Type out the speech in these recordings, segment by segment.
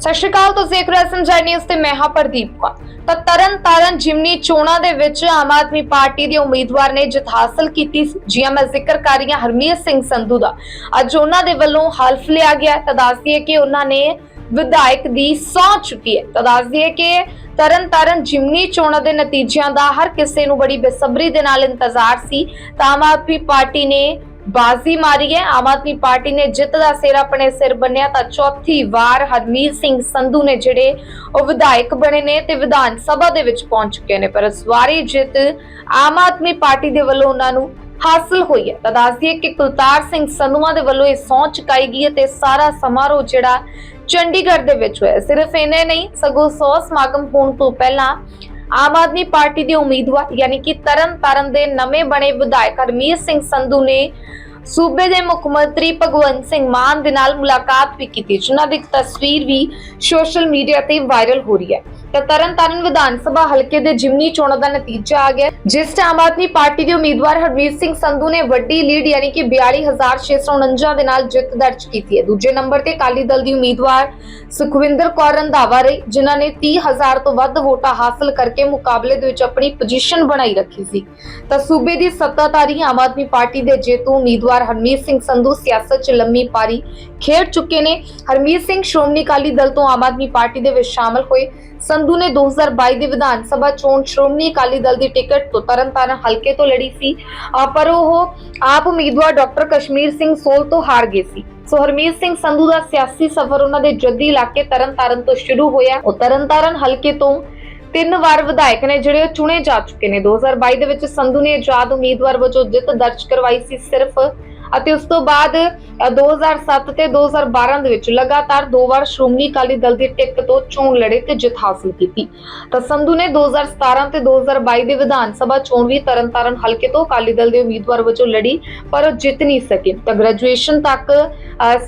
ਸਤਿ ਸ਼੍ਰੀ ਅਕਾਲ, ਤੁਸੀਂ ਦੇਖ ਰਹੇ ਹੋ ਸੰਜੈ ਨਿਊਜ਼ ਤੇ ਮੈਂ ਹਾਂ ਪ੍ਰਦੀਪ ਕੌਰ। ਤਾਂ ਤਰਨ ਜਿਮਨੀ ਚੋਣਾਂ ਦੇ ਵਿੱਚ ਆਮ ਆਦਮੀ ਪਾਰਟੀ ਦੇ ਉਮੀਦਵਾਰ ਨੇ ਜਿੱਤ ਹਾਸਲ ਕੀਤੀ ਸੀ। ਜੀ ਮੈਂ ਜ਼ਿਕਰ ਕਰ ਰਹੀ ਹਾਂ ਹਰਮੀਤ ਸਿੰਘ ਸੰਧੂ ਦਾ। ਅੱਜ ਉਹਨਾਂ ਦੇ ਵੱਲੋਂ ਹਲਫ ਲਿਆ ਗਿਆ ਤਾਂ ਦੱਸਦੀ ਹੈ ਕਿ ਉਹਨਾਂ ਨੇ ਵਿਧਾਇਕ ਦੀ ਸਹੁੰ ਚੁੱਕੀ ਹੈ। ਤਾਂ ਦੱਸਦੀ ਹੈ ਕਿ ਤਰਨ ਤਾਰਨ ਜਿਮਨੀ ਚੋਣਾਂ ਦੇ ਨਤੀਜਿਆਂ ਦਾ ਹਰ ਕਿਸੇ ਨੂੰ ਬੜੀ ਬੇਸਬਰੀ ਦੇ ਨਾਲ ਇੰਤਜ਼ਾਰ ਸੀ। ਤਾਂ ਆਮ ਆਦਮੀ ਪਾਰਟੀ ਨੇ ਬਾਜ਼ੀ ਮਾਰੀ ਹੈ। ਆਮ ਆਦਮੀ ਪਾਰਟੀ ਨੇ ਜਿੱਤ ਦਾ ਸਿਰ ਆਪਣੇ ਸਿਰ ਬੰਨਿਆ ਤਾਂ ਚੌਥੀ ਵਾਰ ਹਰਮੀਤ ਸਿੰਘ ਸੰਧੂ ਨੇ ਜਿਹੜੇ ਉਹ ਵਿਧਾਇਕ ਬਣੇ ਨੇ ਤੇ ਵਿਧਾਨ ਸਭਾ ਦੇ ਵਿੱਚ ਪਹੁੰਚ ਚੁੱਕੇ ਨੇ। ਪਰ ਇਸ ਵਾਰੀ ਜਿੱਤ ਆਮ ਆਦਮੀ ਪਾਰਟੀ ਦੇ ਵੱਲੋਂ ਉਹਨਾਂ ਨੂੰ ਹਾਸਲ ਹੋਈ ਹੈ। ਤਾਂ ਦੱਸਦੀ ਹੈ ਕਿ ਕੁਲਤਾਰ ਸਿੰਘ ਸੰਧੂਆਂ ਦੇ ਵੱਲੋਂ ਇਹ ਸਹੁੰ ਚੁਕਾਈ ਗਈ ਹੈ ਤੇ ਸਾਰਾ ਸਮਾਰੋਹ ਜਿਹੜਾ ਚੰਡੀਗੜ੍ਹ ਦੇ ਵਿੱਚ ਹੋਇਆ। ਸਿਰਫ ਇਹਨੇ ਨਹੀਂ, ਸਗੋਂ 100 ਸਮਾਗਮ ਹੋਣ ਤੋਂ ਪਹਿਲਾਂ ਆਮ ਆਦਮੀ ਪਾਰਟੀ ਦੇ ਉਮੀਦਵਾਰ, ਯਾਨੀ ਕਿ ਤਰਨ ਤਾਰਨ ਦੇ ਨਵੇਂ ਬਣੇ ਵਿਧਾਇਕ ਹਰਮੀਤ ਸਿੰਘ ਸੰਧੂ ਨੇ ਸੂਬੇ ਦੇ ਮੁੱਖ ਮੰਤਰੀ ਭਗਵੰਤ ਸਿੰਘ ਮਾਨ ਦੇ ਨਾਲ ਮੁਲਾਕਾਤ ਵੀ ਕੀਤੀ, ਜਿਨ੍ਹਾਂ ਦੀ ਤਸਵੀਰ ਵੀ ਸੋਸ਼ਲ ਮੀਡੀਆ ਤੇ ਵਾਇਰਲ ਹੋ ਰਹੀ ਹੈ। ਤਾਂ ਤਰਨ ਤਾਰਨ ਵਿਧਾਨ ਸਭਾ ਹਲਕੇ ਦੇ ਜਿਮਨੀ ਚੋਣਾਂ ਦਾ ਨਤੀਜਾ ਆ ਗਿਆ। ਜਿਸ 'ਚ ਆਮ ਆਦਮੀ ਪਾਰਟੀ ਦੇ ਉਮੀਦਵਾਰ ਹਰਮੀਤ ਸਿੰਘ ਸੰਧੂ ਨੇ ਵੱਡੀ ਲੀਡ ਯਾਨੀ ਕਿ 42649 ਦੇ ਨਾਲ ਜਿੱਤ ਦਰਜ ਕੀਤੀ ਹੈ। ਦੂਜੇ ਨੰਬਰ ਤੇ ਅਕਾਲੀ ਦਲ ਦੀ ਉਮੀਦਵਾਰ ਸੁਖਵਿੰਦਰ ਕੌਰ ਰੰਧਾਵਾ ਰਹੀ, ਜਿਨ੍ਹਾਂ ਨੇ 30000 ਤੋਂ ਵੱਧ ਵੋਟਾਂ ਹਾਸਲ ਕਰਕੇ ਮੁਕਾਬਲੇ ਦੇ ਵਿੱਚ ਆਪਣੀ ਪੋਜੀਸ਼ਨ ਬਣਾਈ ਰੱਖੀ ਸੀ। ਤਾਂ ਸੂਬੇ ਦੀ ਸੱਤਾਧਾਰੀ ਆਮ ਆਦਮੀ ਪਾਰਟੀ ਦੇ ਜੇਤੂ ਉਮੀਦਵਾਰ ਹਰਮੀਤ ਸਿੰਘ ਸੰਧੂ ਸਿਆਸਤ 'ਚ ਲੰਮੀ ਪਾਰੀ ਖੇਡ ਚੁੱਕੇ ਨੇ। ਹਰਮੀਤ ਸਿੰਘ ਸ਼੍ਰੋਮਣੀ ਅਕਾਲੀ ਦਲ ਤੋਂ ਆਮ ਆਦਮੀ ਪਾਰਟੀ ਦੇ ਵਿੱਚ ਸ਼ਾਮਲ ਹੋਏ। ਸੰਧੂ ਨੇ 2022 ਦੀ ਵਿਧਾਨ ਸਭਾ ਚੋਣ ਸ਼੍ਰੋਮਣੀ ਅਕਾਲੀ ਦਲ ਦੀ ਟਿਕਟ ਤੋਂ ਤਰਨਤਾਰਨ ਹਲਕੇ ਤੋਂ ਲੜੀ ਸੀ। ਪਰ ਉਹ ਆਪ ਉਮੀਦਵਾਰ ਡਾਕਟਰ ਕਸ਼ਮੀਰ ਸਿੰਘ ਸੋਲ ਤੋਂ ਹਾਰ ਗਏ ਸੀ। ਸੋ ਹਰਮੀਤ ਸਿੰਘ ਸੰਧੂ ਦਾ ਸਿਆਸੀ ਸਫ਼ਰ ਉਹਨਾਂ ਦੇ ਜੱਦੀ ਇਲਾਕੇ ਤਰਨਤਾਰਨ ਤੋਂ ਸ਼ੁਰੂ ਹੋਇਆ। ਉਹ ਤਰਨਤਾਰਨ ਹਲਕੇ ਤੋਂ ਤਿੰਨ ਵਾਰ ਵਿਧਾਇਕ ਨੇ, ਜਿਹੜੇ ਉਹ ਚੁਣੇ ਜਾ ਚੁੱਕੇ ਨੇ। 2022 ਦੇ ਵਿੱਚ ਸੰਧੂ ਨੇ ਆਜ਼ਾਦ ਉਮੀਦਵਾਰ ਵਜੋਂ ਜਿੱਤ ਦਰਜ ਕਰਵਾਈ ਸੀ। ਸਿਰਫ ਅਤੇ ਉਸ ਤੋਂ ਬਾਅਦ 2007 ਤੇ 2012 ਦੇ ਵਿੱਚ ਲਗਾਤਾਰ ਦੋ ਵਾਰ ਸ਼੍ਰੋਮਣੀ ਅਕਾਲੀ ਦਲ ਦੀ ਟਿਕਟ ਤੋਂ ਚੋਣ ਲੜੇ ਤੇ ਜਿੱਤ ਹਾਸਲ ਕੀਤੀ। ਤਾਂ ਸੰਧੂ ਨੇ 2017 ਤੇ 2022 ਦੇ ਵਿਧਾਨ ਸਭਾ ਚੋਣ ਵੀ ਤਰਨਤਾਰਨ ਹਲਕੇ ਤੋਂ ਅਕਾਲੀ ਦਲ ਦੇ ਉਮੀਦਵਾਰ ਵਜੋਂ ਲੜੀ ਪਰ ਉਹ ਜਿੱਤ ਨਹੀਂ ਸਕੇ। ਤਾਂ ਗ੍ਰੈਜੂਏਸ਼ਨ ਤੱਕ ਅ,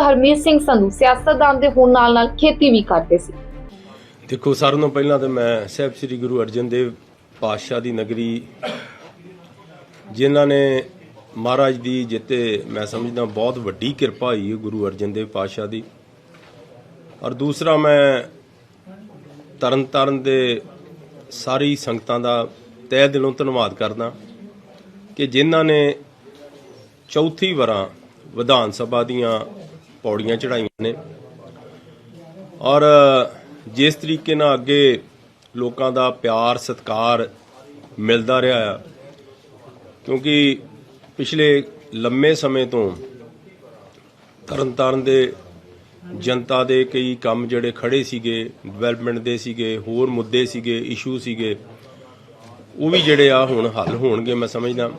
ਹਰਮੀਤ ਸਿੰਘ ਸੰਧੂ ਸਿਆਸਤਦਾਨ ਦੇ ਹੋਣ ਨਾਲ ਨਾਲ ਖੇਤੀ ਵੀ ਕਰਦੇ ਸੀ। ਦੇਖੋ ਸਾਰਿਆਂ ਤੋਂ ਪਹਿਲਾਂ ਤਾਂ ਮੈਂ ਸਾਹਿਬ ਸ੍ਰੀ ਗੁਰੂ ਅਰਜਨ ਦੇਵ ਪਾਤਸ਼ਾਹ ਦੀ ਨਗਰੀ ਜਿਨ੍ਹਾਂ ਨੇ ਮਹਾਰਾਜ ਦੀ ਜਿੱਤੇ ਮੈਂ ਸਮਝਦਾ ਬਹੁਤ ਵੱਡੀ ਕਿਰਪਾ ਹੋਈ ਹੈ ਗੁਰੂ ਅਰਜਨ ਦੇਵ ਪਾਤਸ਼ਾਹ ਦੀ। ਔਰ ਦੂਸਰਾ ਮੈਂ ਤਰਨ ਤਾਰਨ ਦੇ ਸਾਰੀ ਸੰਗਤਾਂ ਦਾ ਤਹਿ ਦਿਲੋਂ ਧੰਨਵਾਦ ਕਰਦਾ ਕਿ ਜਿਨ੍ਹਾਂ ਨੇ ਚੌਥੀ ਵਾਰਾਂ ਵਿਧਾਨ ਸਭਾ ਦੀਆਂ ਪੌੜੀਆਂ ਚੜਾਈਆਂ ਨੇ। ਔਰ ਜਿਸ ਤਰੀਕੇ ਨਾਲ ਅੱਗੇ ਲੋਕਾਂ ਦਾ ਪਿਆਰ, ਸਤਿਕਾਰ ਮਿਲਦਾ ਰਿਹਾ ਆ, ਕਿਉਂਕਿ ਪਿਛਲੇ ਲੰਮੇ ਸਮੇਂ ਤੋਂ ਤਰਨਤਾਰਨ ਦੇ ਜਨਤਾ ਦੇ ਕਈ ਕੰਮ ਜਿਹੜੇ ਖੜੇ ਸੀਗੇ ਡਿਵੈਲਪਮੈਂਟ ਦੇ ਸੀਗੇ, ਹੋਰ ਮੁੱਦੇ ਸੀਗੇ ਇਸ਼ੂ ਸੀਗੇ, ਉਹ ਵੀ ਜਿਹੜੇ ਆ ਹੁਣ ਹੱਲ ਹੋਣਗੇ, ਮੈਂ ਸਮਝਦਾ।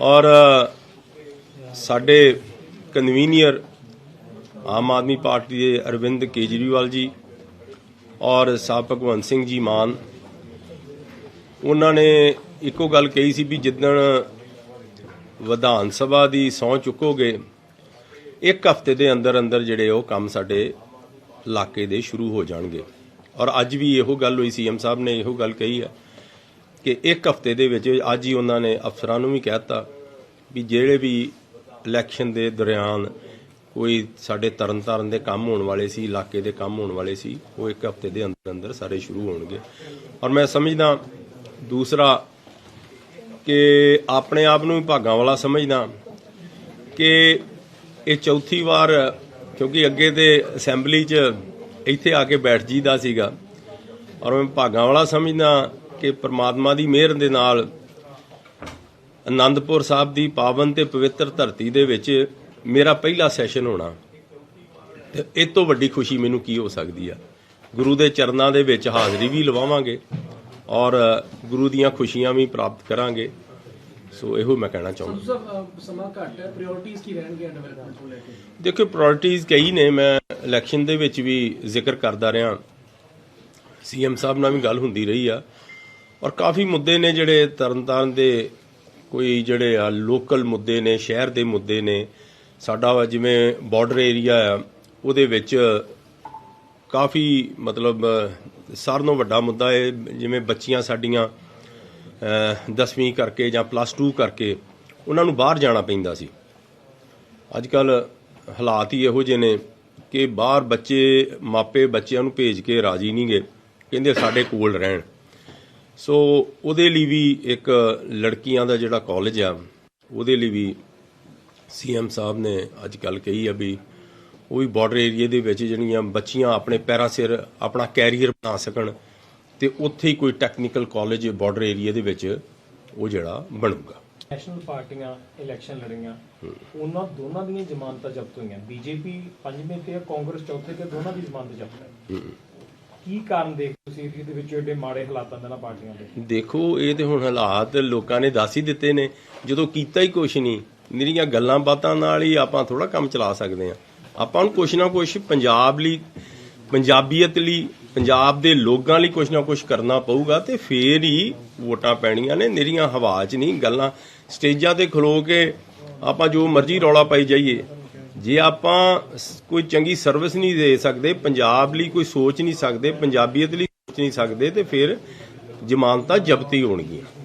ਔਰ ਸਾਡੇ ਕਨਵੀਨੀਅਰ ਆਮ ਆਦਮੀ ਪਾਰਟੀ ਦੇ ਅਰਵਿੰਦ ਕੇਜਰੀਵਾਲ ਜੀ ਔਰ ਸਾਹਿਬ ਭਗਵੰਤ ਸਿੰਘ ਜੀ ਮਾਨ, ਉਹਨਾਂ ਨੇ ਇੱਕੋ ਗੱਲ ਕਹੀ ਸੀ ਵੀ ਜਿੱਦਣ ਵਿਧਾਨ ਸਭਾ ਦੀ ਸਹੁੰ ਚੁੱਕੋਗੇ, ਇੱਕ ਹਫ਼ਤੇ ਦੇ ਅੰਦਰ ਅੰਦਰ ਜਿਹੜੇ ਉਹ ਕੰਮ ਸਾਡੇ ਇਲਾਕੇ ਦੇ ਸ਼ੁਰੂ ਹੋ ਜਾਣਗੇ। ਔਰ ਅੱਜ ਵੀ ਇਹੋ ਗੱਲ ਹੋਈ, ਸੀਐਮ ਸਾਹਿਬ ਨੇ ਇਹੋ ਗੱਲ ਕਹੀ ਹੈ ਕਿ ਇੱਕ ਹਫ਼ਤੇ ਦੇ ਵਿੱਚ ਅੱਜ ਹੀ ਉਹਨਾਂ ਨੇ ਅਫਸਰਾਂ ਨੂੰ ਵੀ ਕਹਿਤਾ ਵੀ ਜਿਹੜੇ ਵੀ ਇਲੈਕਸ਼ਨ ਦੇ ਦੌਰਾਨ ਕੋਈ ਸਾਡੇ ਤਰਨਤਾਰਨ ਦੇ ਕੰਮ ਹੋਣ ਵਾਲੇ ਸੀ, ਇਲਾਕੇ ਦੇ ਕੰਮ ਹੋਣ ਵਾਲੇ ਸੀ, ਉਹ ਇੱਕ ਹਫ਼ਤੇ ਦੇ ਅੰਦਰ ਅੰਦਰ ਸਾਰੇ ਸ਼ੁਰੂ ਹੋਣਗੇ। ਔਰ ਮੈਂ ਸਮਝਦਾ ਦੂਸਰਾ ਕਿ ਆਪਣੇ ਆਪ ਨੂੰ ਵੀ ਭਾਗਾਂ ਵਾਲਾ ਸਮਝਦਾ ਕਿ ਇਹ ਚੌਥੀ ਵਾਰ, ਕਿਉਂਕਿ ਅੱਗੇ ਤੇ ਅਸੈਂਬਲੀ 'ਚ ਇੱਥੇ ਆ ਕੇ ਬੈਠ ਜੀਦਾ ਸੀਗਾ, ਔਰ ਮੈਂ ਭਾਗਾਂ ਵਾਲਾ ਸਮਝਦਾ ਕਿ ਪ੍ਰਮਾਤਮਾ ਦੀ ਮਿਹਰ ਦੇ ਨਾਲ ਆਨੰਦਪੁਰ ਸਾਹਿਬ ਦੀ ਪਾਵਨ ਤੇ ਪਵਿੱਤਰ ਧਰਤੀ ਦੇ ਵਿੱਚ ਮੇਰਾ ਪਹਿਲਾ ਸੈਸ਼ਨ ਹੋਣਾ। ਤੇ ਇਹ ਤੋਂ ਵੱਡੀ ਖੁਸ਼ੀ ਮੈਨੂੰ ਕੀ ਹੋ ਸਕਦੀ ਆ? ਗੁਰੂ ਦੇ ਚਰਨਾਂ ਦੇ ਵਿੱਚ ਹਾਜ਼ਰੀ ਵੀ ਲਵਾਵਾਂਗੇ। ਔਰ ਗੁਰੂ ਦੀਆਂ ਖੁਸ਼ੀਆਂ ਵੀ ਪ੍ਰਾਪਤ ਕਰਾਂਗੇ। ਸੋ ਇਹੋ ਮੈਂ ਕਹਿਣਾ ਚਾਹੁੰਦਾ। ਸਾਹਿਬ ਸਮਾਂ ਘੱਟ ਹੈ। ਪ੍ਰਾਇੋਰਟੀਜ਼ ਕੀ ਰਹਿਣਗੀਆਂ ਡਿਵੈਲਪਮੈਂਟ ਨੂੰ ਲੈ ਕੇ? ਦੇਖੋ ਪ੍ਰਾਇੋਰਟੀਜ਼ ਕਈ ਨੇ। ਮੈਂ ਇਲੈਕਸ਼ਨ ਦੇ ਵਿੱਚ ਵੀ ਜ਼ਿਕਰ ਕਰਦਾ ਰਿਹਾ। ਸੀਐਮ ਸਾਹਿਬ ਨਾਲ ਵੀ ਗੱਲ ਹੁੰਦੀ ਰਹੀ ਆ। ਔਰ ਕਾਫੀ ਮੁੱਦੇ ਨੇ ਜਿਹੜੇ ਤਰਨਤਾਰਨ ਦੇ ਕੋਈ ਜਿਹੜੇ ਆ ਲੋਕਲ ਮੁੱਦੇ ਨੇ ਸ਼ਹਿਰ ਦੇ ਮੁੱਦੇ ਨੇ। ਸਾਡਾ ਜਿਵੇਂ ਬਾਰਡਰ ਏਰੀਆ ਆ ਉਹਦੇ ਵਿੱਚ ਕਾਫੀ ਮਤਲਬ ਸਾਰਿਆਂ ਨਾਲੋਂ ਵੱਡਾ ਮੁੱਦਾ ਇਹ ਜਿਵੇਂ ਬੱਚੀਆਂ ਸਾਡੀਆਂ 10ਵੀਂ ਕਰਕੇ ਜਾਂ ਪਲੱਸ 2 ਕਰਕੇ ਉਹਨਾਂ ਨੂੰ ਬਾਹਰ ਜਾਣਾ ਪੈਂਦਾ ਸੀ। ਅੱਜ ਕੱਲ ਹਾਲਾਤ ਹੀ ਇਹੋ ਜਿਹੇ ਨੇ ਕਿ ਬਾਹਰ ਬੱਚੇ, ਮਾਪੇ ਬੱਚਿਆਂ ਨੂੰ ਭੇਜ ਕੇ ਰਾਜੀ ਨਹੀਂਗੇ ਕਹਿੰਦੇ ਸਾਡੇ ਕੋਲ ਰਹਿਣ। ਸੋ ਉਹਦੇ ਲਈ ਵੀ ਇੱਕ ਲੜਕੀਆਂ ਦਾ ਜਿਹੜਾ ਕਾਲਜ ਆ, ਉਹਦੇ ਲਈ ਵੀ ਸੀਐਮ ਸਾਹਿਬ ਨੇ ਅੱਜ ਕੱਲ ਕਹੀ ਆ ਵੀ ਉਹ ਵੀ ਬਾਰਡਰ ਏਰੀਆ ਦੇ ਵਿੱਚ ਜਿਹੜੀਆਂ ਬੱਚੀਆਂ ਆਪਣੇ ਪੈਰਾਂ ਸਿਰ ਆਪਣਾ ਕੈਰੀਅਰ ਬਣਾ ਸਕਣ ਤੇ ਉੱਥੇ ਹੀ ਕੋਈ ਟੈਕਨੀਕਲ ਕਾਲਜ ਬਾਰਡਰ ਏਰੀਆ ਦੇ ਵਿੱਚ ਉਹ ਜਿਹੜਾ ਬਣੂਗਾ। ਨੈਸ਼ਨਲ ਪਾਰਟੀਆਂ ਇਲੈਕਸ਼ਨ ਲੜੀਆਂ ਉਹਨਾਂ ਦੋਨਾਂ ਦੀਆਂ ਜ਼ਮਾਨਤਾਂ ਜ਼ਬਤ ਹੋਈਆਂ। ਬੀਜੇਪੀ ਪੰਜਵੇਂ ਤੇ ਕਾਂਗਰਸ ਚੌਥੇ ਤੇ ਦੋਨਾਂ ਦੀ ਜ਼ਮਾਨਤ ਜ਼ਬਤ ਹੈ ਕੀ ਕਾਰਨ ਦੇਖ ਤੁਸੀਂ ਏਰੀਏ ਦੇ ਵਿੱਚ ਏਡੇ ਮਾੜੇ ਹਾਲਾਤਾਂ ਦੇ ਨਾਲ ਪਾਰਟੀਆਂ ਦੇ? ਦੇਖੋ ਇਹ ਤੇ ਹੁਣ ਹਾਲਾਤ ਲੋਕਾਂ ਨੇ ਦੱਸ ਹੀ ਦਿੱਤੇ ਨੇ। ਜਦੋਂ ਕੀਤਾ ਹੀ ਕੁਛ ਨਹੀਂ ਨਿਰੀਆਂ ਗੱਲਾਂ ਬਾਤਾਂ ਨਾਲ ਹੀ ਆਪਾਂ ਥੋੜਾ ਕੰਮ ਚਲਾ ਸਕਦੇ ਆ ਆਪਾਂ ਨੂੰ ਕੁਛ ਨਾ ਕੁਛ ਪੰਜਾਬ ਲਈ, ਪੰਜਾਬੀਅਤ ਲਈ, ਪੰਜਾਬ ਦੇ ਲੋਕਾਂ ਲਈ ਕੁਛ ਨਾ ਕੁਛ ਕਰਨਾ ਪਊਗਾ ਤੇ ਫੇਰ ਹੀ ਵੋਟਾਂ ਪੈਣੀਆਂ ਨੇ। ਨਿਰੀਆਂ ਹਵਾ 'ਚ ਨਹੀਂ ਗੱਲਾਂ। ਸਟੇਜਾਂ ਤੇ ਖਲੋ ਕੇ ਆਪਾਂ ਜੋ ਮਰਜ਼ੀ ਰੌਲਾ ਪਾਈ ਜਾਈਏ। ਜੇ ਆਪਾਂ ਕੋਈ ਚੰਗੀ ਸਰਵਿਸ ਨਹੀਂ ਦੇ ਸਕਦੇ, ਪੰਜਾਬ ਲਈ ਕੋਈ ਸੋਚ ਨਹੀਂ ਸਕਦੇ, ਪੰਜਾਬੀਅਤ ਲਈ ਸੋਚ ਨਹੀਂ ਸਕਦੇ, ਤੇ ਫਿਰ ਜ਼ਮਾਨਤਾਂ ਜ਼ਬਤੀ ਹੋਣਗੀਆਂ।